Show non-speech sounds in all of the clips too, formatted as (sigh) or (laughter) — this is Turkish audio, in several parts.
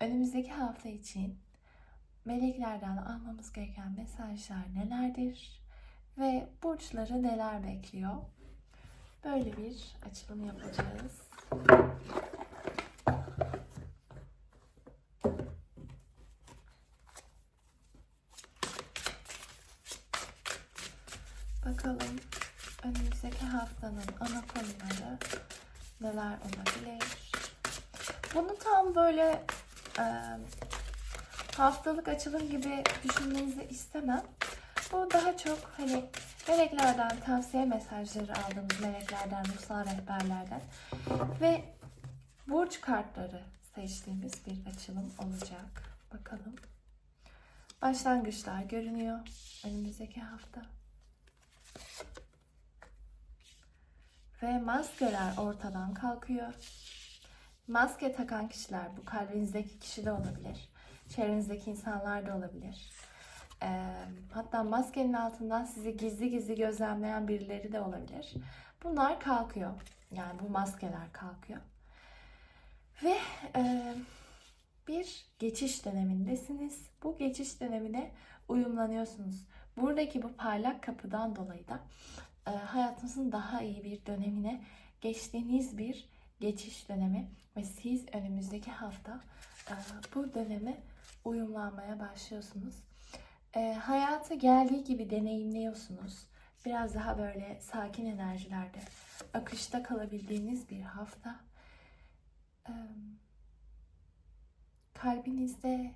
önümüzdeki hafta için meleklerden almamız gereken mesajlar nelerdir ve burçları neler bekliyor? Böyle bir açılım yapacağız. Bakalım önümüzdeki haftanın ana konuları neler olabilir? Bunu tam böyle e, haftalık açılım gibi düşünmenizi istemem. Bu daha çok hani meleklerden tavsiye mesajları aldığımız meleklerden, ruhsal rehberlerden ve burç kartları seçtiğimiz bir açılım olacak. Bakalım. Başlangıçlar görünüyor önümüzdeki hafta. Ve maskeler ortadan kalkıyor. Maske takan kişiler bu kalbinizdeki kişi de olabilir. Çevrenizdeki insanlar da olabilir. Ee, hatta maskenin altından sizi gizli gizli gözlemleyen birileri de olabilir. Bunlar kalkıyor. Yani bu maskeler kalkıyor. Ve e, bir geçiş dönemindesiniz. Bu geçiş dönemine uyumlanıyorsunuz. Buradaki bu parlak kapıdan dolayı da e, hayatınızın daha iyi bir dönemine geçtiğiniz bir geçiş dönemi ve siz önümüzdeki hafta e, bu döneme uyumlanmaya başlıyorsunuz. E, hayatı geldiği gibi deneyimliyorsunuz. Biraz daha böyle sakin enerjilerde akışta kalabildiğiniz bir hafta. E, kalbinizde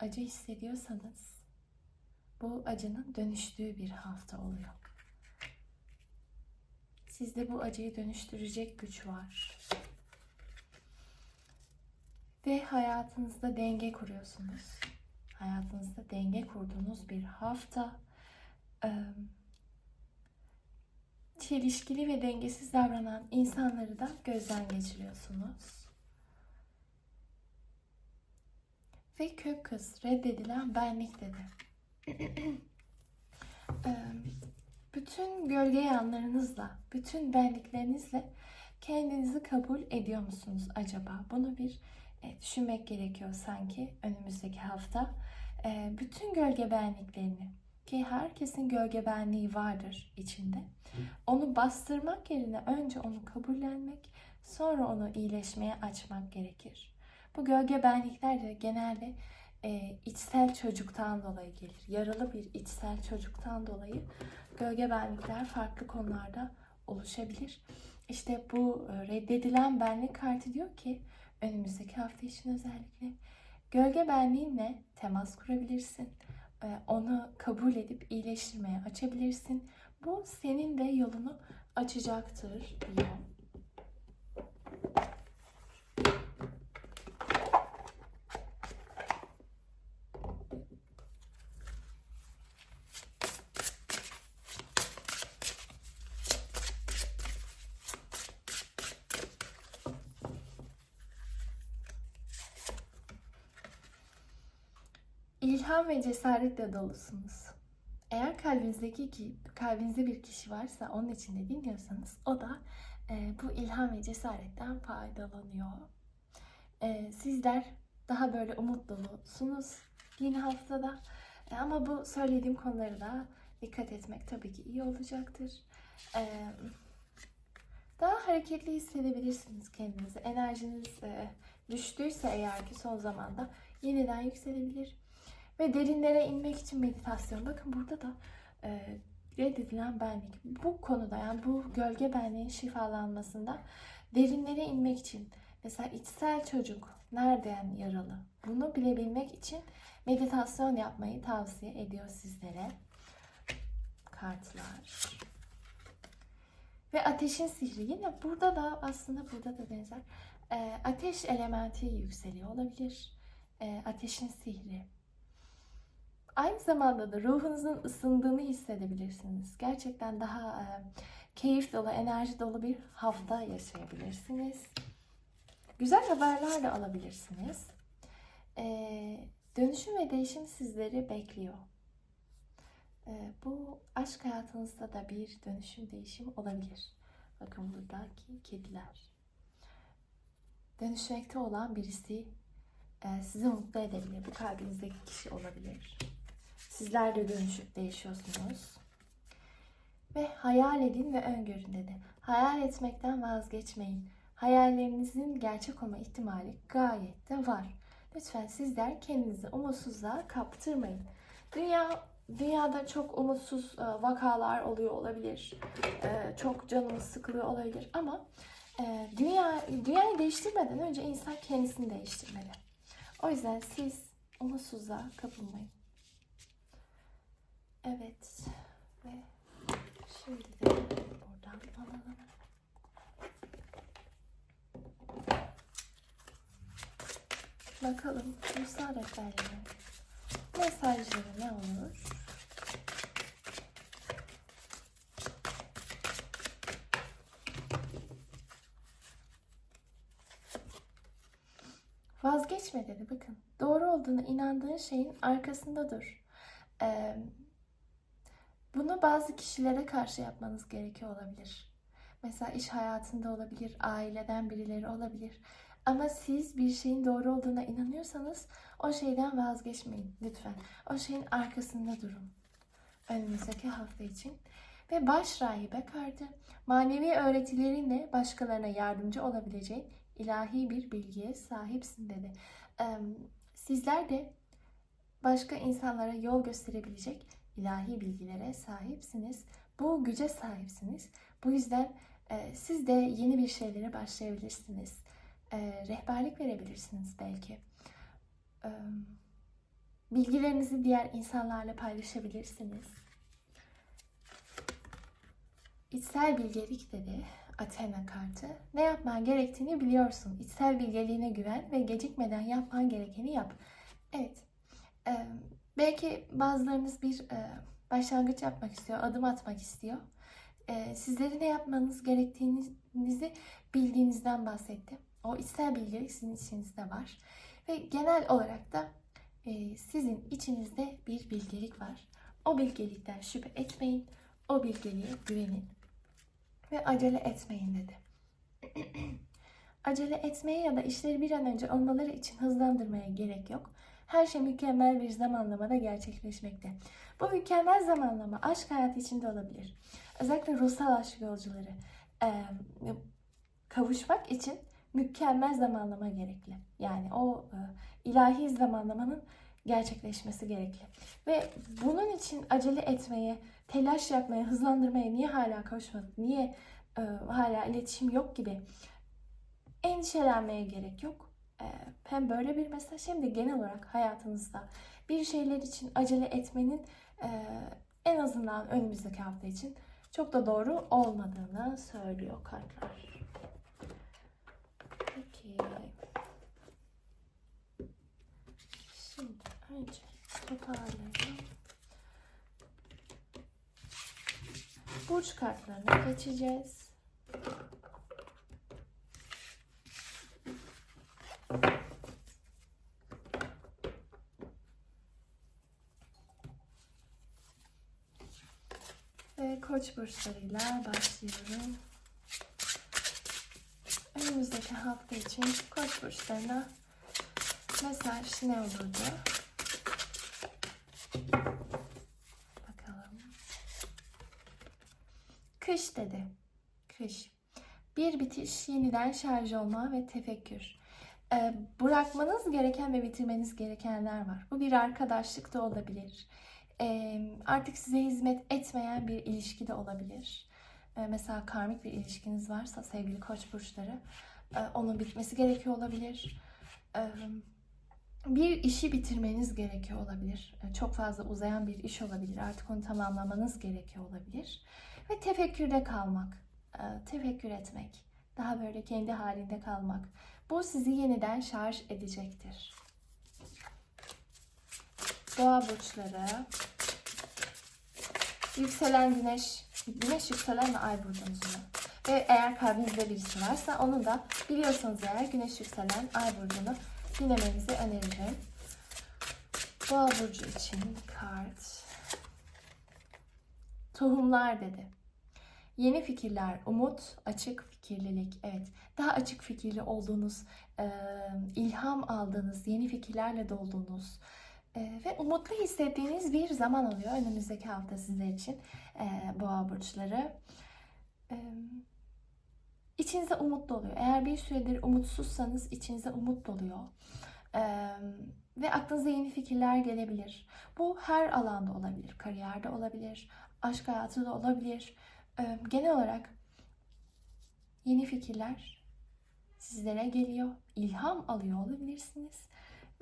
acı hissediyorsanız bu acının dönüştüğü bir hafta oluyor. Sizde bu acıyı dönüştürecek güç var. Ve hayatınızda denge kuruyorsunuz. Hayatınızda denge kurduğunuz bir hafta. Çelişkili ve dengesiz davranan insanları da gözden geçiriyorsunuz. Ve kök kız reddedilen benlik dedi. (clears throat) Bütün gölge yanlarınızla, bütün benliklerinizle kendinizi kabul ediyor musunuz acaba? Bunu bir e, düşünmek gerekiyor sanki önümüzdeki hafta. E, bütün gölge benliklerini ki herkesin gölge benliği vardır içinde. Onu bastırmak yerine önce onu kabullenmek, sonra onu iyileşmeye açmak gerekir. Bu gölge benlikler de genelde e, içsel çocuktan dolayı gelir. Yaralı bir içsel çocuktan dolayı gölge benlikler farklı konularda oluşabilir. İşte bu e, reddedilen benlik kartı diyor ki önümüzdeki hafta için özellikle gölge benliğinle temas kurabilirsin. E, onu kabul edip iyileştirmeye açabilirsin. Bu senin de yolunu açacaktır diyor. İlham ve cesaretle dolusunuz. Eğer kalbinizdeki ki kalbinizde bir kişi varsa onun içinde dinliyorsanız o da e, bu ilham ve cesaretten faydalanıyor. E, sizler daha böyle umut dolusunuz yeni haftada. E, ama bu söylediğim konuları da dikkat etmek tabii ki iyi olacaktır. E, daha hareketli hissedebilirsiniz kendinizi. Enerjiniz e, düştüyse eğer ki son zamanda yeniden yükselebilir. Ve derinlere inmek için meditasyon. Bakın burada da e, reddedilen benlik. Bu konuda yani bu gölge benliğin şifalanmasında derinlere inmek için mesela içsel çocuk nereden yaralı? Bunu bilebilmek için meditasyon yapmayı tavsiye ediyor sizlere. Kartlar. Ve ateşin sihri. Yine burada da aslında burada da benzer. E, ateş elementi yükseliyor olabilir. E, ateşin sihri. Aynı zamanda da ruhunuzun ısındığını hissedebilirsiniz. Gerçekten daha e, keyif dolu, enerji dolu bir hafta yaşayabilirsiniz. Güzel haberler de alabilirsiniz. E, dönüşüm ve değişim sizleri bekliyor. E, bu aşk hayatınızda da bir dönüşüm, değişim olabilir. Bakın buradaki kediler. Dönüşmekte olan birisi e, sizi mutlu edebilir. Bu kalbinizdeki kişi olabilir. Sizler de dönüşüp değişiyorsunuz. Ve hayal edin ve öngörün dedi. Hayal etmekten vazgeçmeyin. Hayallerinizin gerçek olma ihtimali gayet de var. Lütfen sizler kendinizi umutsuzluğa kaptırmayın. Dünya dünyada çok umutsuz e, vakalar oluyor olabilir. E, çok canımız sıkılıyor olabilir ama e, dünya dünyayı değiştirmeden önce insan kendisini değiştirmeli. O yüzden siz umutsuzluğa kapılmayın. Evet ve şimdi de buradan alalım. Bakalım ruhsal rehberlerin mesajları ne olur? Vazgeçme dedi bakın. Doğru olduğuna inandığın şeyin arkasında dur. Ee, bazı kişilere karşı yapmanız gerekiyor olabilir. Mesela iş hayatında olabilir, aileden birileri olabilir. Ama siz bir şeyin doğru olduğuna inanıyorsanız o şeyden vazgeçmeyin lütfen. O şeyin arkasında durun. Önümüzdeki hafta için. Ve baş rahibe kartı manevi öğretilerinle başkalarına yardımcı olabileceğin ilahi bir bilgiye sahipsin dedi. Sizler de başka insanlara yol gösterebilecek ilahi bilgilere sahipsiniz. Bu güce sahipsiniz. Bu yüzden e, siz de yeni bir şeylere başlayabilirsiniz. E, rehberlik verebilirsiniz belki. E, bilgilerinizi diğer insanlarla paylaşabilirsiniz. İçsel bilgelik dedi Athena kartı. Ne yapman gerektiğini biliyorsun. İçsel bilgeliğine güven ve gecikmeden yapman gerekeni yap. Evet. e, belki bazılarınız bir e, başlangıç yapmak istiyor, adım atmak istiyor. E, sizlerin ne yapmanız gerektiğinizi bildiğinizden bahsettim. O içsel bilgelik sizin içinizde var. Ve genel olarak da e, sizin içinizde bir bilgelik var. O bilgelikten şüphe etmeyin. O bilgeliğe güvenin. Ve acele etmeyin dedi. (clears throat) acele etmeye ya da işleri bir an önce olmaları için hızlandırmaya gerek yok. Her şey mükemmel bir zamanlamada gerçekleşmekte. Bu mükemmel zamanlama aşk hayatı içinde olabilir. Özellikle ruhsal aşk yolcuları. Ee, kavuşmak için mükemmel zamanlama gerekli. Yani o e, ilahi zamanlamanın gerçekleşmesi gerekli. Ve bunun için acele etmeye, telaş yapmaya, hızlandırmaya niye hala kavuşmadık, niye e, hala iletişim yok gibi endişelenmeye gerek yok. Hem böyle bir mesaj hem de genel olarak hayatınızda bir şeyler için acele etmenin en azından önümüzdeki hafta için çok da doğru olmadığını söylüyor kartlar. Peki. Şimdi önce toparlayalım. Burç kartlarına geçeceğiz. Ve koç burçlarıyla başlıyorum. Önümüzdeki hafta için koç burçlarına mesaj ne olurdu? Bakalım. Kış dedi. Kış. Bir bitiş, yeniden şarj olma ve tefekkür. Ee, bırakmanız gereken ve bitirmeniz gerekenler var. Bu bir arkadaşlık da olabilir. Artık size hizmet etmeyen bir ilişki de olabilir. Mesela karmik bir ilişkiniz varsa sevgili koç burçları e, onun bitmesi gerekiyor olabilir. Bir işi bitirmeniz gerekiyor olabilir. Ee, Çok fazla uzayan bir iş olabilir. Artık onu tamamlamanız gerekiyor olabilir. Ve tefekkürde kalmak, e, tefekkür etmek, daha böyle kendi halinde kalmak. Bu sizi yeniden şarj edecektir. Boğa burçları, yükselen güneş, güneş yükselen ve ay burcunuzda. Ve eğer kalbinizde birisi varsa onu da biliyorsanız eğer güneş yükselen ay burcunu dinlemenizi öneririm. Boğa burcu için kart. Tohumlar dedi. Yeni fikirler, umut, açık fikir. fikirlilik, evet. Daha açık fikirli olduğunuz, ilham aldığınız, yeni fikirlerle dolduğunuz ve umutlu hissettiğiniz bir zaman oluyor önümüzdeki hafta sizler için e, boğa burçları. E, içinize umut doluyor. Eğer bir süredir umutsuzsanız içinize umut doluyor. E, ve aklınıza yeni fikirler gelebilir. Bu her alanda olabilir. Kariyerde olabilir, aşk hayatı da olabilir. E, genel olarak yeni fikirler sizlere geliyor. İlham alıyor olabilirsiniz.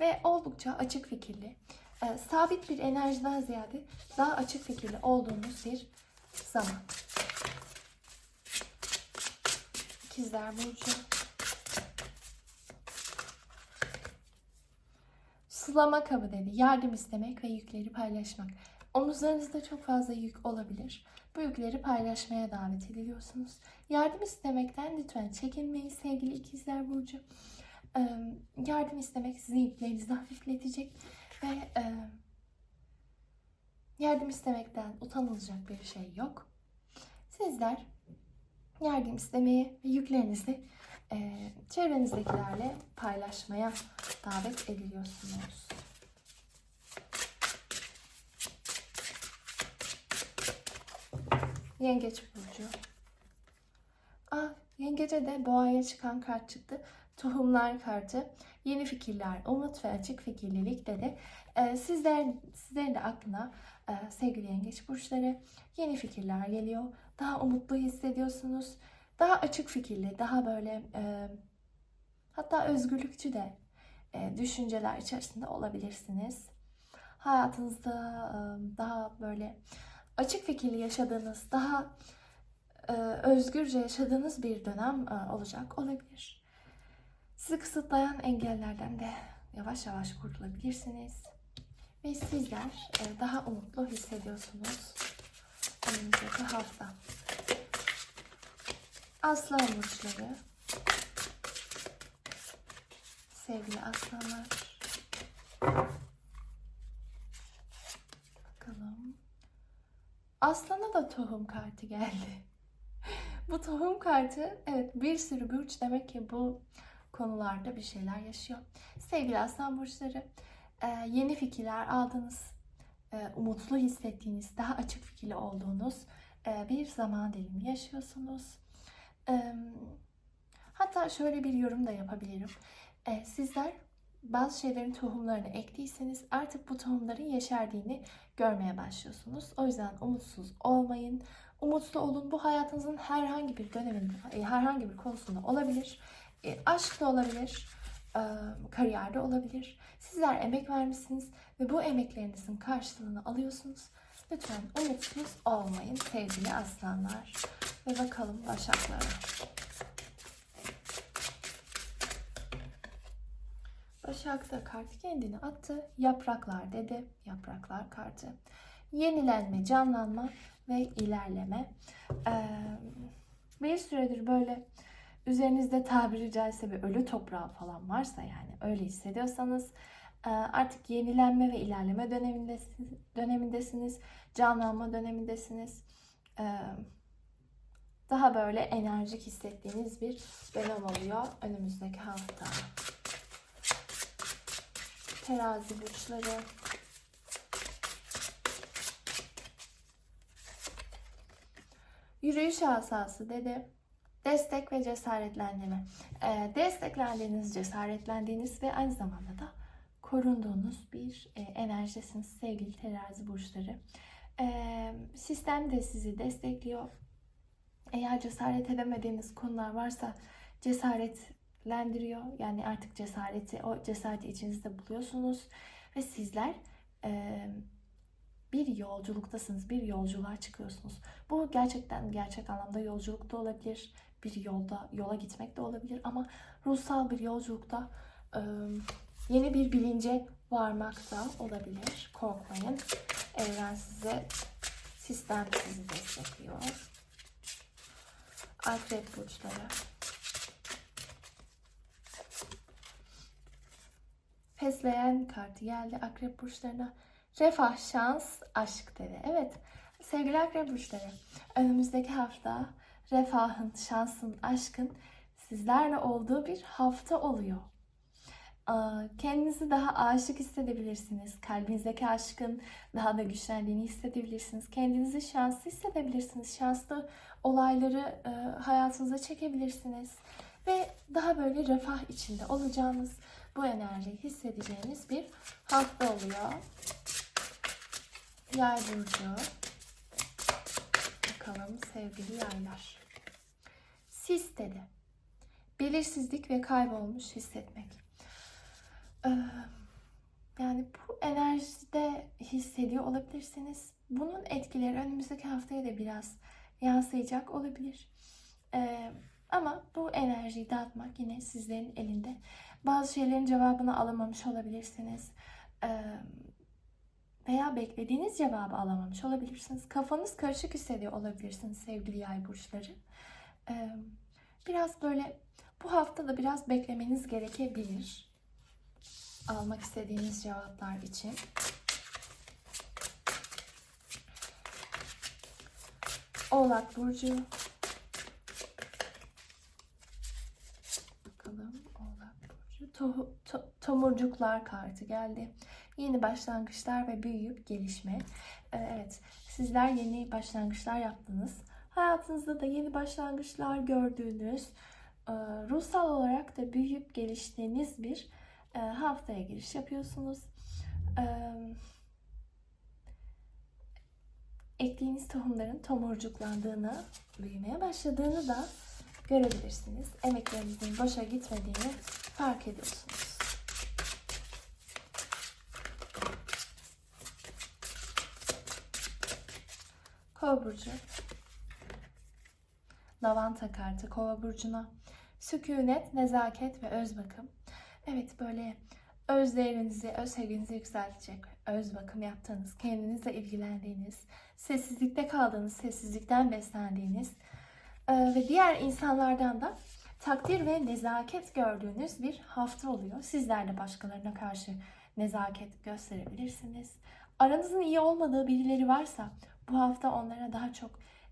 Ve oldukça açık fikirli, e, sabit bir enerjiden ziyade daha açık fikirli olduğunuz bir zaman. İkizler Burcu. Sulama kabı dedi. Yardım istemek ve yükleri paylaşmak. Omuzlarınızda çok fazla yük olabilir. Bu yükleri paylaşmaya davet ediliyorsunuz. Yardım istemekten lütfen çekinmeyin sevgili ikizler Burcu. Yardım istemek sizin yüklerinizi hafifletecek ve yardım istemekten utanılacak bir şey yok. Sizler yardım istemeye ve yüklerinizi e, çevrenizdekilerle paylaşmaya davet ediliyorsunuz. Yengeç burcu. Ah, yengece de boğaya çıkan kart çıktı. Tohumlar kartı. Yeni fikirler, umut ve açık fikirlilik dedi. Ee, sizler, sizlerin de aklına e, sevgili yengeç burçları yeni fikirler geliyor. Daha umutlu hissediyorsunuz. Daha açık fikirli, daha böyle e, hatta özgürlükçü de e, düşünceler içerisinde olabilirsiniz. Hayatınızda e, daha böyle açık fikirli yaşadığınız, daha e, özgürce yaşadığınız bir dönem e, olacak olabilir. Sizi kısıtlayan engellerden de yavaş yavaş kurtulabilirsiniz. Ve sizler e, daha umutlu hissediyorsunuz önümüzdeki hafta. Aslan burçları. Sevgili aslanlar. Bakalım. Aslana da tohum kartı geldi. bu tohum kartı evet bir sürü burç demek ki bu konularda bir şeyler yaşıyor. Sevgili aslan burçları e, yeni fikirler aldınız. E, umutlu hissettiğiniz, daha açık fikirli olduğunuz e, bir zaman dilimi yaşıyorsunuz. Hatta şöyle bir yorum da yapabilirim. Sizler bazı şeylerin tohumlarını ektiyseniz artık bu tohumların yeşerdiğini görmeye başlıyorsunuz. O yüzden umutsuz olmayın. Umutlu olun. Bu hayatınızın herhangi bir döneminde, herhangi bir konusunda olabilir. E, aşk da olabilir, e, kariyerde olabilir. Sizler emek vermişsiniz ve bu emeklerinizin karşılığını alıyorsunuz. Lütfen umutsuz olmayın sevgili aslanlar. Ve bakalım başaklara. Başak da kartı kendini attı. Yapraklar dedi. Yapraklar kartı. Yenilenme, canlanma ve ilerleme. Ee, bir süredir böyle üzerinizde tabiri caizse bir ölü toprağı falan varsa yani öyle hissediyorsanız e, artık yenilenme ve ilerleme dönemindesiniz. dönemindesiniz canlanma dönemindesiniz. Ee, daha böyle enerjik hissettiğiniz bir dönem oluyor önümüzdeki hafta terazi burçları. Yürüyüş asası dedi. Destek ve cesaretlendirme. E, desteklendiğiniz, cesaretlendiğiniz ve aynı zamanda da korunduğunuz bir e, enerjisiniz sevgili terazi burçları. E, sistem de sizi destekliyor. Eğer cesaret edemediğiniz konular varsa cesaret lendiriyor. Yani artık cesareti, o cesareti içinizde buluyorsunuz ve sizler e, bir yolculuktasınız, bir yolculuğa çıkıyorsunuz. Bu gerçekten gerçek anlamda yolculuk da olabilir, bir yolda yola gitmek de olabilir ama ruhsal bir yolculukta e, yeni bir bilince varmak da olabilir. Korkmayın. Evren size, sistem sizi destekliyor. Akrep burçları. Fesleğen kartı geldi akrep burçlarına. Refah, şans, aşk dedi. Evet sevgili akrep burçları önümüzdeki hafta refahın, şansın, aşkın sizlerle olduğu bir hafta oluyor. Kendinizi daha aşık hissedebilirsiniz. Kalbinizdeki aşkın daha da güçlendiğini hissedebilirsiniz. Kendinizi şanslı hissedebilirsiniz. Şanslı olayları e, hayatınıza çekebilirsiniz. Ve daha böyle refah içinde olacağınız, bu enerjiyi hissedeceğiniz bir hafta oluyor. Burcu. Bakalım sevgili yaylar. Sis dedi. Belirsizlik ve kaybolmuş hissetmek. Yani bu enerjide hissediyor olabilirsiniz. Bunun etkileri önümüzdeki haftaya da biraz yansıyacak olabilir. Ama bu enerjiyi dağıtmak yine sizlerin elinde. Bazı şeylerin cevabını alamamış olabilirsiniz. Veya beklediğiniz cevabı alamamış olabilirsiniz. Kafanız karışık hissediyor olabilirsiniz sevgili yay burçları. Ee, biraz böyle bu hafta da biraz beklemeniz gerekebilir. Almak istediğiniz cevaplar için. Oğlak Burcu. Bakalım Oğlak Burcu. To- to- tomurcuklar kartı geldi. Yeni başlangıçlar ve büyüyüp gelişme. Ee, Evet, sizler yeni başlangıçlar yaptınız. Hayatınızda da yeni başlangıçlar gördüğünüz, e, ruhsal olarak da büyüyüp geliştiğiniz bir e, haftaya giriş yapıyorsunuz. E, Ektiğiniz tohumların tomurcuklandığını, büyümeye başladığını da görebilirsiniz. Emeklerinizin boşa gitmediğini fark ediyorsunuz. Kova burcu. Lavanta kartı Kova burcuna. Sükunet, nezaket ve öz bakım. Evet böyle öz değerinizi, öz sevginizi yükseltecek, öz bakım yaptığınız, kendinizle ilgilendiğiniz, sessizlikte kaldığınız, sessizlikten beslendiğiniz e, ve diğer insanlardan da takdir ve nezaket gördüğünüz bir hafta oluyor. Sizler de başkalarına karşı nezaket gösterebilirsiniz. Aranızın iyi olmadığı birileri varsa bu hafta onlara daha çok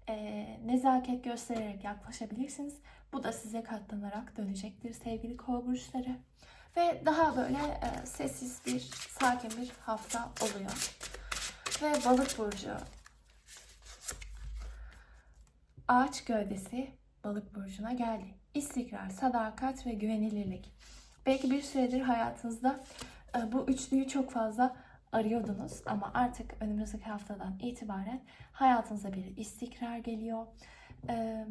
e, nezaket göstererek yaklaşabilirsiniz. Bu da size katlanarak dönecektir sevgili kova burçları. Ve daha böyle e, sessiz bir, sakin bir hafta oluyor. Ve balık burcu. Ağaç gövdesi balık burcuna geldi. İstikrar, sadakat ve güvenilirlik. Belki bir süredir hayatınızda e, bu üçlüyü çok fazla arıyordunuz ama artık önümüzdeki haftadan itibaren hayatınıza bir istikrar geliyor. Ee,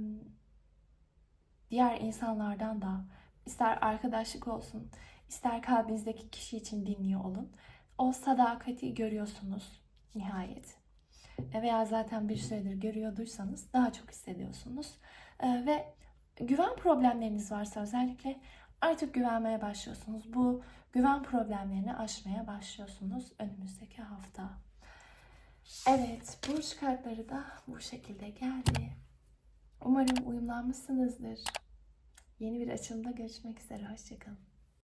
diğer insanlardan da ister arkadaşlık olsun, ister kalbinizdeki kişi için dinliyor olun. O sadakati görüyorsunuz nihayet. E, Veya zaten bir süredir görüyorduysanız daha çok hissediyorsunuz. Ee, ve güven problemleriniz varsa özellikle artık güvenmeye başlıyorsunuz. Bu güven problemlerini aşmaya başlıyorsunuz önümüzdeki hafta. Evet, burç kartları da bu şekilde geldi. Umarım uyumlanmışsınızdır. Yeni bir açılımda görüşmek üzere. Hoşçakalın.